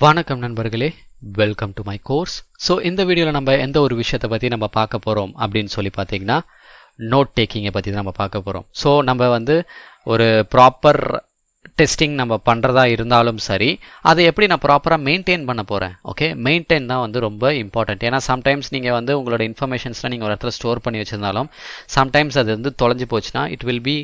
வணக்கம் நண்பர்களே. Welcome to my course so இந்த வீடியோவில் நம்ம எந்த ஒரு விஷயத்தை பற்றி நம்ம பார்க்க போகிறோம் அப்படின்னு சொல்லி பார்த்தீங்கன்னா நோட் டேக்கிங்கை பற்றி தான் நம்ம பார்க்க போகிறோம் ஸோ நம்ம வந்து ஒரு ப்ராப்பர் டெஸ்டிங் நம்ம பண்ணுறதா இருந்தாலும் சரி அதை எப்படி நான் ப்ராப்பராக மெயின்டைன் பண்ண போகிறேன் ஓகே மெயின்டைன் தான் வந்து ரொம்ப இம்பார்ட்டன்ட் ஏன்னா சம்டைம்ஸ் நீங்கள் வந்து உங்களோட இன்ஃபர்மேஷன்ஸ்லாம் நீங்கள் ஒரு இடத்துல ஸ்டோர் பண்ணி வச்சுருந்தாலும் சம்டைம்ஸ் அது வந்து தொலைஞ்சு போச்சுன்னா it will be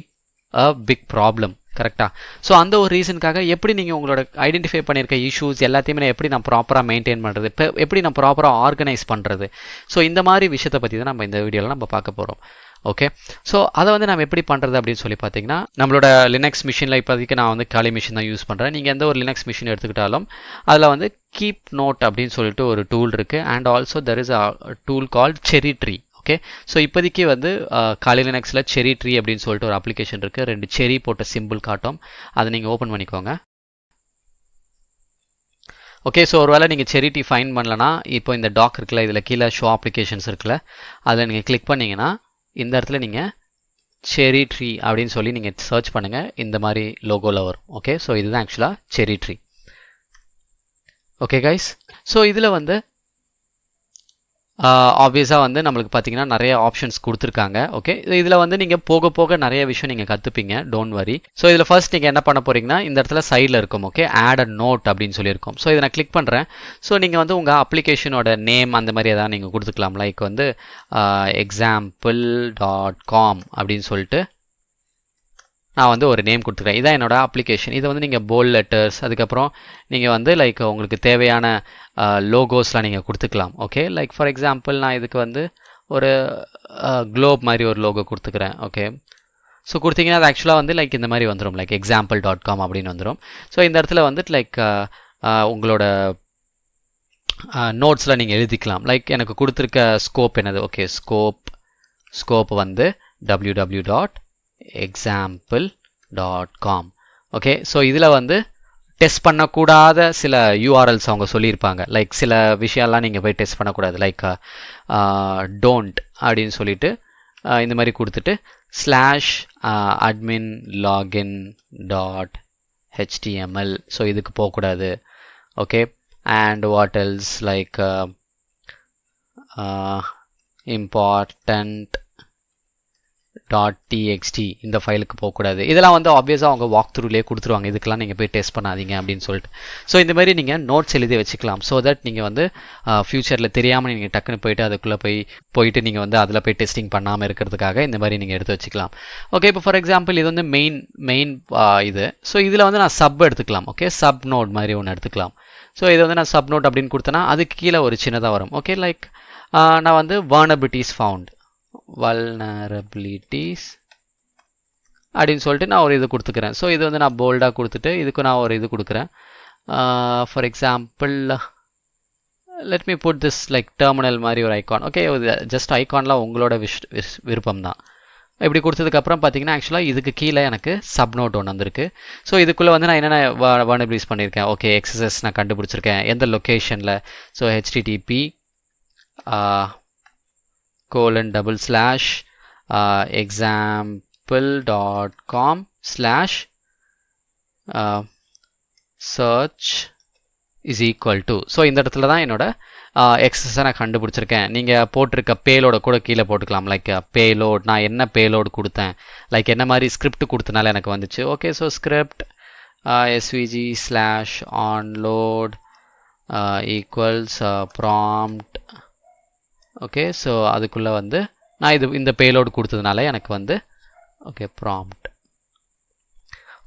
a big problem கரெக்டாக ஸோ அந்த ஒரு ரீசனுக்காக எப்படி நீங்கள் உங்களோட ஐடென்டிஃபை பண்ணியிருக்க இஷ்யூஸ் எல்லாத்தையுமே நான் எப்படி நான் ப்ராப்பராக மெயின்டைன் பண்ணுறது இப்போ எப்படி நான் ப்ராப்பராக ஆர்கனைஸ் பண்ணுறது ஸோ இந்த மாதிரி விஷயத்தை பற்றி தான் நம்ம இந்த வீடியோவில் நம்ம பார்க்க போகிறோம் ஓகே ஸோ அதை வந்து நம்ம எப்படி பண்ணுறது அப்படின்னு சொல்லி பார்த்தீங்கன்னா நம்மளோட லினக்ஸ் மிஷினில் இப்போதைக்கு நான் வந்து காலி மிஷின் தான் யூஸ் பண்ணுறேன் நீங்கள் எந்த ஒரு லினக்ஸ் மிஷின் எடுத்துக்கிட்டாலும் அதில் வந்து கீப் நோட் அப்படின்னு சொல்லிட்டு ஒரு டூல் இருக்குது and also there is a tool called cherry tree okay so இப்போதைக்கு வந்து காலி லினக்ஸில் செரி ட்ரீ அப்படின்னு சொல்லிட்டு ஒரு அப்ளிகேஷன் இருக்குது ரெண்டு செரி போட்ட சிம்பிள் காட்டும். அதை நீங்கள் ஓப்பன் பண்ணிக்கோங்க. ஓகே ஸோ ஒருவேளை நீங்கள் செரிட்டி ஃபைன் பண்ணலன்னா இப்போ இந்த டாக் இருக்குல்ல இதில் கீழே ஷோ அப்ளிகேஷன்ஸ் இருக்குல்ல அதில் நீங்கள் கிளிக் பண்ணிங்கன்னா இந்த இடத்துல நீங்கள் செரி ட்ரீ அப்படின்னு சொல்லி நீங்கள் சர்ச் பண்ணுங்கள் இந்த மாதிரி லோகோவில் வரும். ஓகே ஸோ இதுதான் ஆக்சுவலாக செரி ட்ரீ ஓகே கைஸ் ஸோ இதில் வந்து ஆப்வியஸாக வந்து நம்மளுக்கு பார்த்தீங்கன்னா நிறைய ஆப்ஷன்ஸ் கொடுத்துருக்காங்க ஓகே இதில் வந்து நீங்கள் போக போக நிறைய விஷயம் நீங்கள் கற்றுப்பீங்க டோன்ட் வரி ஸோ இதில் ஃபர்ஸ்ட் நீங்கள் என்ன பண்ண போகிறீங்கன்னா இந்த இடத்துல சைடில் இருக்கும் ஓகே ஆட் அ நோட் அப்படின்னு சொல்லியிருக்கோம். ஸோ இதை நான் கிளிக் பண்ணுறேன் ஸோ நீங்கள் வந்து உங்கள் அப்ளிகேஷனோட நேம் அந்த மாதிரி எதாவது நீங்கள் கொடுத்துக்கலாம். லைக் வந்து எக்ஸாம்பிள் டாட் காம் அப்படின்னு சொல்லிட்டு நான் வந்து ஒரு நேம் கொடுத்துக்கிறேன் இதான் என்னோட அப்ளிகேஷன் இதை வந்து நீங்கள் போல் லெட்டர்ஸ் அதுக்கப்புறம் நீங்கள் வந்து லைக் உங்களுக்கு தேவையான லோகோஸ்லாம் நீங்கள் கொடுத்துக்கலாம். ஓகே லைக் ஃபார் எக்ஸாம்பிள் நான் இதுக்கு வந்து ஒரு க்ளோப் மாதிரி ஒரு லோகோ கொடுத்துக்கிறேன். ஓகே ஸோ கொடுத்தீங்கன்னா அது ஆக்சுவலாக வந்து லைக் இந்த மாதிரி வந்துடும் லைக் எக்ஸாம்பிள் டாட் காம் அப்படின்னு வந்துடும் ஸோ இந்த இடத்துல வந்துட்டு லைக் உங்களோட நோட்ஸில் நீங்கள் எழுதிக்கலாம். லைக் எனக்கு கொடுத்துருக்க ஸ்கோப் என்னது? ஓகே ஸ்கோப் ஸ்கோப் வந்து W W dot example dot com okay so இதில் வந்து டெஸ்ட் பண்ணக்கூடாத சில யூஆர்எல்ஸ் அவங்க சொல்லியிருப்பாங்க. லைக் சில விஷயம்லாம் நீங்கள் போய் டெஸ்ட் பண்ணக்கூடாது. லைக் டோன்ட் uh, அப்படின்னு சொல்லிட்டு uh, இந்த மாதிரி கொடுத்துட்டு slash admin login dot HTML so இதுக்கு போகக்கூடாது. Okay and what else like important dot TXT இந்த ஃபைலுக்கு போகக்கூடாது. இதெல்லாம் வந்து ஆப்வியஸாக அவங்க வாக் த்ரூலேயே கொடுத்துருவாங்க. இதுக்கெல்லாம் நீங்கள் போய் டெஸ்ட் பண்ணாதீங்க அப்படின்னு சொல்லிட்டு. ஸோ இந்த மாதிரி நீங்கள் நோட்ஸ் எழுதி வச்சுக்கலாம். ஸோ தட் நீங்கள் வந்து ஃப்யூச்சரில் தெரியாமல் நீங்கள் டக்குன்னு போயிட்டு அதுக்குள்ளே போய் போயிட்டு நீங்கள் வந்து அதில் போய் டெஸ்டிங் பண்ணாமல் இருக்கிறதுக்காக இந்த மாதிரி நீங்கள் எடுத்து வச்சுக்கலாம். ஓகே இப்போ ஃபார் எக்ஸாம்பிள் இது வந்து மெயின் மெயின் இது. ஸோ இதில் வந்து நான் சப் எடுத்துக்கலாம். ஓகே சப் நோட் மாதிரி ஒன்று எடுத்துக்கலாம். ஸோ இதை வந்து நான் சப் நோட் அப்படின்னு கொடுத்தேன்னா அதுக்கு கீழே ஒரு சின்னதாக வரும். ஓகே லைக் நான் வந்து வார்னபிலிட்டிஸ் ஃபவுண்ட் வல்னரபிலிட்டிஸ் அப்படின்னு சொல்லிட்டு நான் ஒரு இது கொடுத்துக்கிறேன். ஸோ இது வந்து நான் போல்டாக கொடுத்துட்டு இதுக்கு நான் ஒரு இது கொடுக்குறேன். For example let me put this like terminal மாதிரி ஒரு ஐகான் ஓகே ஜஸ்ட் ஐகான்லாம் உங்களோட விஷ் விஷ் விருப்பம் தான் இப்படி கொடுத்ததுக்கப்புறம் பார்த்தீங்கன்னா ஆக்சுவலாக இதுக்கு கீழே எனக்கு சப் நோட் ஒன்று வந்திருக்கு. ஸோ இதுக்குள்ளே வந்து நான் என்னென்ன வர்னபிளிஸ் பண்ணியிருக்கேன்? ஓகே எக்ஸசைஸ் நான் கண்டுபிடிச்சிருக்கேன். எந்த லொக்கேஷனில் so HTTP colon double slash uh, example dot com slash uh, search is equal to. So இந்த இடத்துல தான் என்னோட uh, எக்ஸஸை நான் கண்டுபிடிச்சிருக்கேன். நீங்கள் போட்டிருக்க பேலோட கூட கீழே போட்டுக்கலாம். லைக் பேலோட் uh, நான் என்ன பேலோடு கொடுத்தேன்? லைக் என்ன மாதிரி ஸ்கிரிப்ட் கொடுத்தனால எனக்கு வந்துச்சு. Okay so script SVG slash onload equals prompt okay so அதுக்குள்ளே வந்து நான் இது இந்த பேலோடு கொடுத்ததுனால எனக்கு வந்து ஓகே ப்ராம்ப்ட்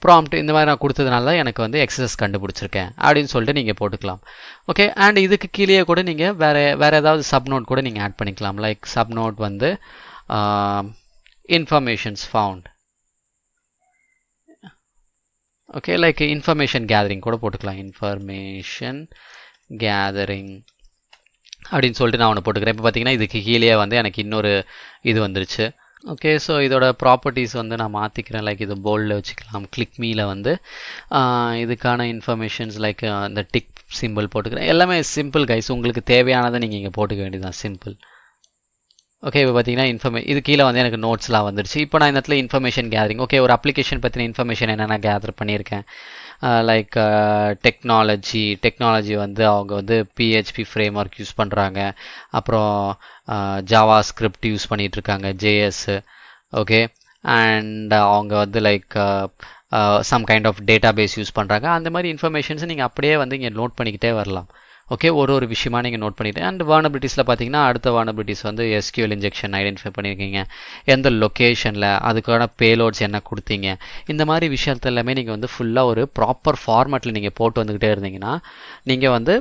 ப்ராம்ப்ட் இந்த மாதிரி நான் கொடுத்ததுனால தான் எனக்கு வந்து எக்ஸசைஸ் கண்டுபிடிச்சிருக்கேன். அப்படின்னு சொல்லிட்டு நீங்கள் போட்டுக்கலாம். ஓகே அண்ட் இதுக்கு கீழே கூட நீங்கள் வேறு வேறு ஏதாவது சப் நோட் கூட நீங்கள் ஆட் பண்ணிக்கலாம். லைக் சப் நோட் வந்து informations found okay like information gathering கூட போட்டுக்கலாம். இன்ஃபர்மேஷன் கேதரிங் அப்படின்னு சொல்லிட்டு நான் ஒன்று போட்டுக்கிறேன். இப்போ பார்த்தீங்கன்னா இதுக்கு கீழே வந்து எனக்கு இன்னொரு இது வந்துருச்சு. ஓகே ஸோ இதோட ப்ராப்பர்ட்டிஸ் வந்து நான் மாற்றிக்கிறேன் லைக் இது போல்டில் வச்சுக்கலாம். கிளிக் மீல வந்து இதுக்கான இன்ஃபர்மேஷன்ஸ் லைக் இந்த டிக் சிம்பிள் போட்டுக்கிறேன். எல்லாமே சிம்பிள் கைஸ் உங்களுக்கு தேவையானதை நீங்கள் இங்கே போட்டுக்க வேண்டியதுதான். சிம்பிள் ஓகே இப்போ பார்த்தீங்கன்னா இன்ஃபர்மே இது கீழே வந்து எனக்கு நோட்ஸ்லாம் வந்துருச்சு. இப்போ நான் இந்த இடத்துல இன்ஃபர்மேஷன் கேதரிங் ஓகே ஒரு அப்ளிகேஷன் பற்றின இன்ஃபர்மேஷன் என்னென்ன கேதர் பண்ணியிருக்கேன். லைக் டெக்னாலஜி டெக்னாலஜி வந்து அவங்க வந்து பிஹெச்பி ஃப்ரேம் ஒர்க் யூஸ் பண்ணுறாங்க அப்புறம் ஜாவா ஸ்கிரிப்ட் யூஸ் பண்ணிகிட்ருக்காங்க ஜேஎஸ்ஸு ஜேஎஸ் ஓகே அண்ட் அவங்க வந்து like some kind of database use பண்ணுறாங்க அந்த மாதிரி இன்ஃபர்மேஷன்ஸை நீங்கள் அப்படியே வந்து இங்கே நோட் பண்ணிக்கிட்டே வரலாம். ஓகே ஒரு ஒரு விஷயமா நீங்கள் நோட் பண்ணிட்டு அண்ட் வானபிலிட்டிஸில் பார்த்தீங்கன்னா அடுத்த வானபிலிட்டிஸ் வந்து எஸ்கியூஎல் இன்ஜெக்ஷன் ஐடென்டிஃபை பண்ணியிருக்கீங்க எந்த லொக்கேஷனில் அதுக்கான பேலோட்ஸ் என்ன கொடுத்தீங்க. இந்த மாதிரி விஷயத்த எல்லாமே நீங்கள் வந்து ஃபுல்லாக ஒரு ப்ராப்பர் ஃபார்மேட்டில் நீங்கள் போட்டு வந்துக்கிட்டே இருந்தீங்கன்னா நீங்கள் வந்து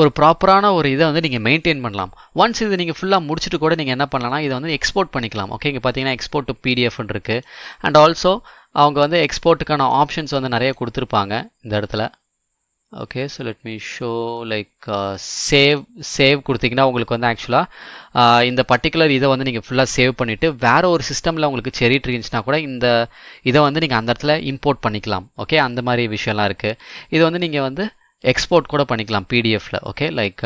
ஒரு ப்ராப்பரான ஒரு இதை வந்து நீங்கள் மெயின்டைன் பண்ணலாம். ஒன்ஸ் இது நீங்கள் ஃபுல்லாக முடிச்சுட்டு கூட நீங்கள் என்ன பண்ணலாம்னா இதை வந்து எக்ஸ்போர்ட் பண்ணிக்கலாம். ஓகே இங்கே பார்த்தீங்கன்னா எக்ஸ்போர்ட் டு பிடிஎஃப்னு இருக்குது அண்ட் ஆல்சோ அவங்க வந்து எக்ஸ்போர்ட்டுக்கான ஆப்ஷன்ஸ் வந்து நிறைய கொடுத்துருப்பாங்க இந்த இடத்துல. Okay so let me show like save save கொடுத்தீங்கன்னா உங்களுக்கு வந்து ஆக்சுவலாக uh, இந்த பர்டிகுலர் இதை வந்து நீங்கள் ஃபுல்லாக சேவ் பண்ணிவிட்டு வேறு ஒரு சிஸ்டமில் உங்களுக்கு செரி ட்ரீ இருந்துச்சுன்னா கூட இந்த இதை வந்து நீங்கள் அந்த இடத்துல இம்போர்ட் பண்ணிக்கலாம். ஓகே அந்த மாதிரி விஷயம்லாம் இருக்குது இது வந்து நீங்கள் வந்து எக்ஸ்போர்ட் கூட பண்ணிக்கலாம் பிடிஎஃப்பில் okay like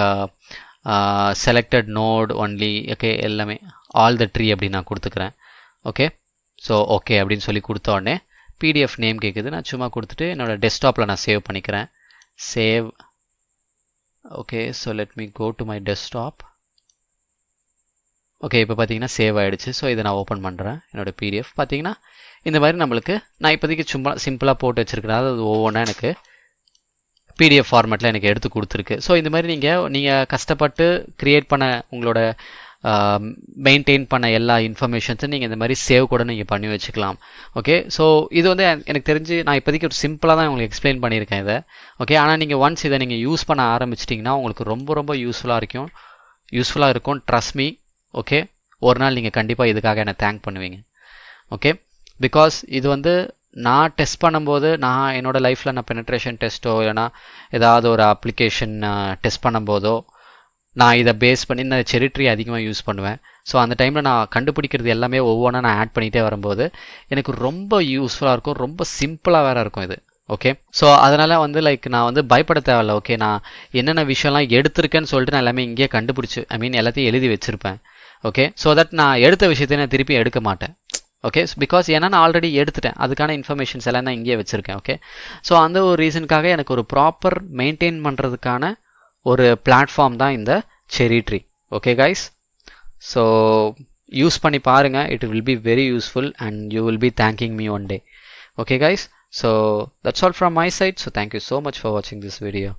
selected node only okay எல்லாமே ஆல் த ட்ரீ அப்படின்னு நான் கொடுத்துக்கிறேன். ஓகே ஸோ ஓகே அப்படின்னு சொல்லி கொடுத்த உடனே பிடிஎஃப் நேம் கேட்குது நான் சும்மா கொடுத்துட்டு என்னோடய டெஸ்க்டாப்பில் நான் சேவ் பண்ணிக்கிறேன். Save okay so let me go to my desktop okay இப்போ பார்த்தீங்கன்னா சேவ் ஆகிடுச்சு ஸோ இதை நான் ஓப்பன் பண்ணுறேன் என்னோடய பிடிஎஃப் பார்த்தீங்கன்னா இந்த மாதிரி நம்மளுக்கு நான் இப்போதைக்கு சும்மா சிம்பிளாக போட்டு வச்சுருக்கிறேன். அது ஒவ்வொன்றா எனக்கு பிடிஎஃப் ஃபார்மேட்டில் எனக்கு எடுத்து கொடுத்துருக்கு. ஸோ இந்த மாதிரி நீங்கள் நீங்கள் கஷ்டப்பட்டு க்ரியேட் பண்ண உங்களோட மெயின்டைன் பண்ண எல்லா இன்ஃபர்மேஷன்ஸும் நீங்கள் இந்த மாதிரி சேவ் கூட நீங்கள் பண்ணி வச்சுக்கலாம். ஓகே ஸோ இது வந்து எனக்கு தெரிஞ்சு நான் இப்போதைக்கு ஒரு சிம்பிளாக தான் உங்களுக்கு எக்ஸ்பிளைன் பண்ணியிருக்கேன் இதை. ஓகே ஆனால் நீங்கள் ஒன்ஸ் இதை நீங்கள் யூஸ் பண்ண ஆரம்பிச்சிட்டிங்கன்னா உங்களுக்கு ரொம்ப ரொம்ப யூஸ்ஃபுல்லாக இருக்கும். யூஸ்ஃபுல்லாக இருக்கும் ட்ரஸ்ட் மீ ஓகே ஒரு நாள் நீங்கள் கண்டிப்பாக இதுக்காக என்னை தேங்க் பண்ணுவீங்க. ஓகே பிகாஸ் இது வந்து நான் டெஸ்ட் பண்ணும்போது நான் என்னோடய லைஃப்பில் நான் பெனட்ரேஷன் டெஸ்ட்டோ இல்லைனா ஏதாவது ஒரு அப்ளிகேஷன் டெஸ்ட் பண்ணும்போதோ நான் இதை பேஸ் பண்ணி இந்த செரிட்ரி அதிகமாக யூஸ் பண்ணுவேன். ஸோ அந்த டைமில் நான் கண்டுபிடிக்கிறது எல்லாமே ஒவ்வொன்றா நான் ஆட் பண்ணிகிட்டே வரும்போது எனக்கு ரொம்ப யூஸ்ஃபுல்லாக இருக்கும் ரொம்ப சிம்பிளாக வேறு இருக்கும் இது. ஓகே ஸோ அதனால் வந்து லைக் நான் வந்து பயப்பட தேவையில்ல. ஓகே நான் என்னென்ன விஷயம்லாம் எடுத்திருக்கேன்னு சொல்லிட்டு நான் எல்லாமே இங்கேயே கண்டுபிடிச்சி ஐ மீன் எல்லாத்தையும் எழுதி வச்சுருப்பேன். ஓகே ஸோ தட் நான் எடுத்த விஷயத்தை நான் திருப்பி எடுக்க மாட்டேன். ஓகே பிகாஸ் ஏன்னா நான் ஆல்ரெடி எடுத்துட்டேன். அதுக்கான இன்ஃபர்மேஷன்ஸ் எல்லாம் நான் இங்கேயே வச்சுருக்கேன். ஓகே ஸோ அந்த ஒரு ரீசனுக்காக எனக்கு ஒரு ப்ராப்பர் மெயின்டைன் பண்ணுறதுக்கான ஒரு பிளாட்ஃபார்ம் தான் இந்த cherry tree okay guys so use பண்ணி பாருங்கள் it will be very useful and you will be thanking me one day okay guys so that's all from my side so thank you so much for வாட்சிங் this video